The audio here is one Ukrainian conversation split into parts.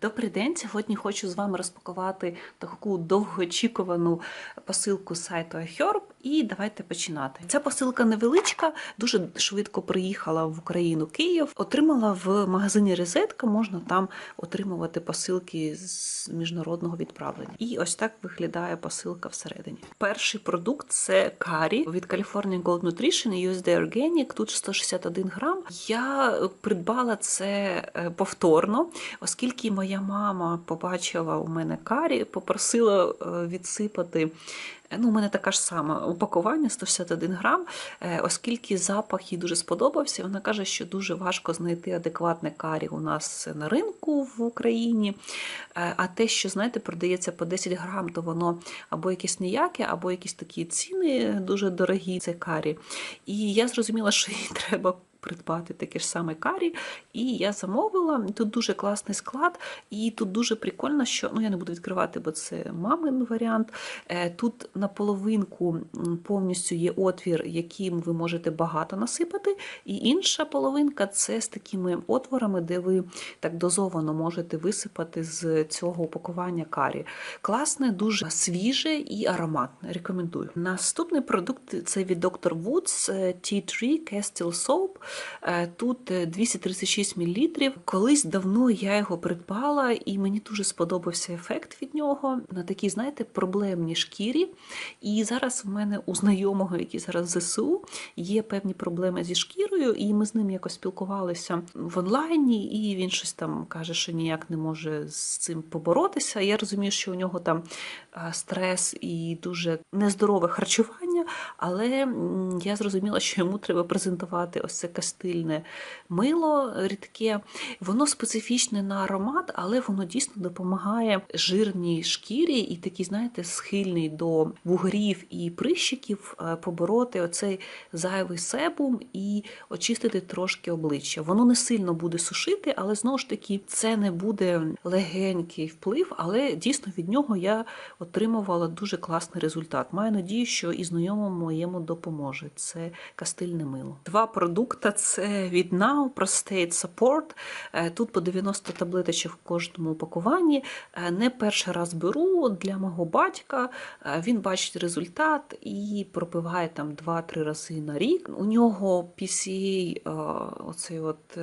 Добрий день. Сьогодні хочу з вами розпакувати таку довгоочікувану посилку сайту iHerb. І давайте починати. Ця посилка невеличка, дуже швидко приїхала в Україну Київ. Отримала в магазині Розетка. Можна там отримувати посилки з міжнародного відправлення. І ось так виглядає посилка всередині. Перший продукт це карі від California Gold Nutrition USD Organic. Тут 161 грам. Я придбала це е, повторно, оскільки моя мама побачила у мене карі, попросила е, відсипати. Ну, у мене така ж сама упакування 161 грам, е, оскільки запах їй дуже сподобався. Вона каже, що дуже важко знайти адекватне карі у нас на ринку в Україні. Е, А те, що знаєте, продається по 10 грам, то воно або якесь ніяке, або якісь такі ціни дуже дорогі. Це карі. І я зрозуміла, що їй треба. Придбати таке ж саме карі, і я замовила. Тут дуже класний склад, і тут дуже прикольно, що ну я не буду відкривати, бо це мамин варіант. Е, Тут на половинку повністю є отвір, яким ви можете багато насипати, і інша половинка це з такими отворами, де ви так дозовано можете висипати з цього упакування карі. Класне, дуже свіже і ароматне. Рекомендую. Наступний продукт це від Dr. Woods е, Tea Tree Castile Soap. Е, Тут е, 236 мл. Колись давно я його придбала, і мені дуже сподобався ефект від нього на такій, знаєте, проблемній шкірі. І зараз в мене у знайомого, який зараз в ЗСУ, є певні проблеми зі шкірою, і ми з ним якось спілкувалися в онлайні, і він щось там каже, що ніяк не може з цим поборотися. Я розумію, що у нього там е, стрес і дуже нездорове харчування, але я зрозуміла, що йому треба презентувати ось це кастильне мило рідке. Воно специфічне на аромат, але воно дійсно допомагає жирній шкірі і такий, знаєте, схильний до вугрів і прищиків е, побороти оцей зайвий себум і очистити трошки обличчя. Воно не сильно буде сушити, але знову ж таки це не буде легенький вплив, але дійсно від нього я отримувала дуже класний результат. Маю надію, що і знайомому моєму допоможе. Це кастильне мило. Два продукти це від Now Prostate Support. Е, Тут по 90 таблеточок в кожному упакуванні. Е, Не перший раз беру для мого батька. Е, Він бачить результат і пропиває там 2-3 рази на рік. У нього PCA, оцей от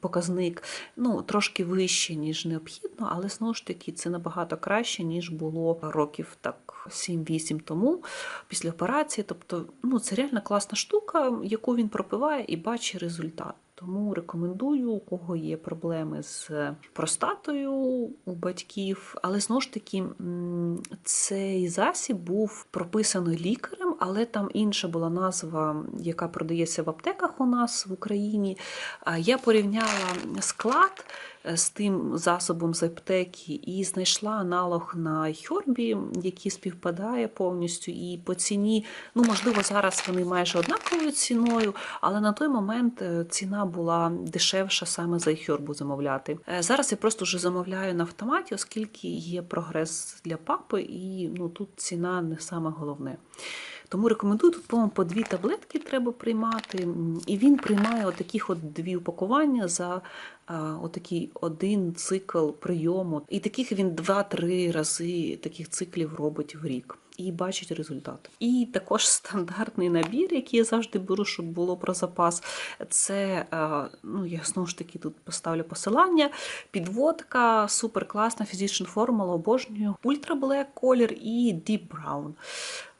показник, ну трошки вище, ніж необхідно, але знову ж таки це набагато краще, ніж було років так 7-8 тому після операції. Тобто, ну це реально класна штука, яку він пропиває і бачить результат. Тому рекомендую, у кого є проблеми з простатою у батьків. Але знову ж таки, цей засіб був прописаний лікарем, але там інша була назва, яка продається в аптеках у нас в Україні. Я порівняла склад е, з тим засобом з аптеки і знайшла аналог на Хьорбі, який співпадає повністю. І по ціні, ну можливо, зараз вони майже однаковою ціною, але на той момент е, ціна була дешевша саме за Хьорбу замовляти. Е, Зараз я просто вже замовляю на автоматі, оскільки є прогрес для папи, і ну тут ціна не саме головне. Тому рекомендую тут, по-моєму, по дві таблетки треба приймати. І він приймає отаких от дві упакування за отакий один цикл прийому. І таких він два-три рази таких циклів робить в рік. І бачить результат. І також стандартний набір, який я завжди беру, щоб було про запас. Це, е, ну я знову ж таки тут поставлю посилання. Підводка, супер класна фізична формула, обожнюю. Ультра Black колір і Deep Brown.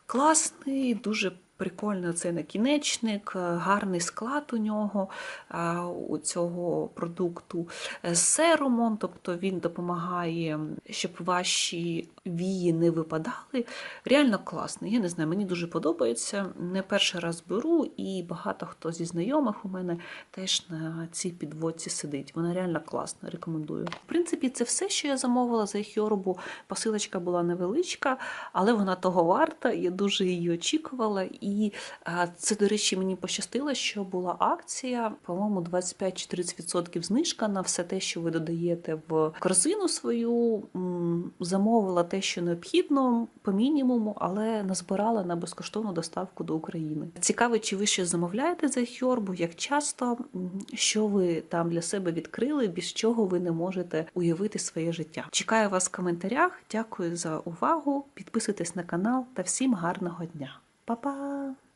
Класний, дуже прикольний цей накінечник, е, гарний склад у нього, е, у цього продукту Е, з серумом, тобто він допомагає, щоб ваші вії не випадали. Реально класний. Я не знаю, мені дуже подобається. Не перший раз беру, і багато хто зі знайомих у мене теж на цій підводці сидить. Вона реально класна, рекомендую. В принципі, це все, що я замовила за Хьорбу. Посилочка була невеличка, але вона того варта. Я дуже її очікувала. І це, до речі, мені пощастило, що була акція, по-моєму, 25 чи 30% знижка на все те, що ви додаєте в корзину свою. Замовила те, що необхідно, по мінімуму, але назбирала на безкоштовну доставку до України. Цікаво, чи ви ще замовляєте за Хьорбу, як часто, що ви там для себе відкрили, без чого ви не можете уявити своє життя. Чекаю вас в коментарях. Дякую за увагу. Підписуйтесь на канал та всім гарного дня. Papa.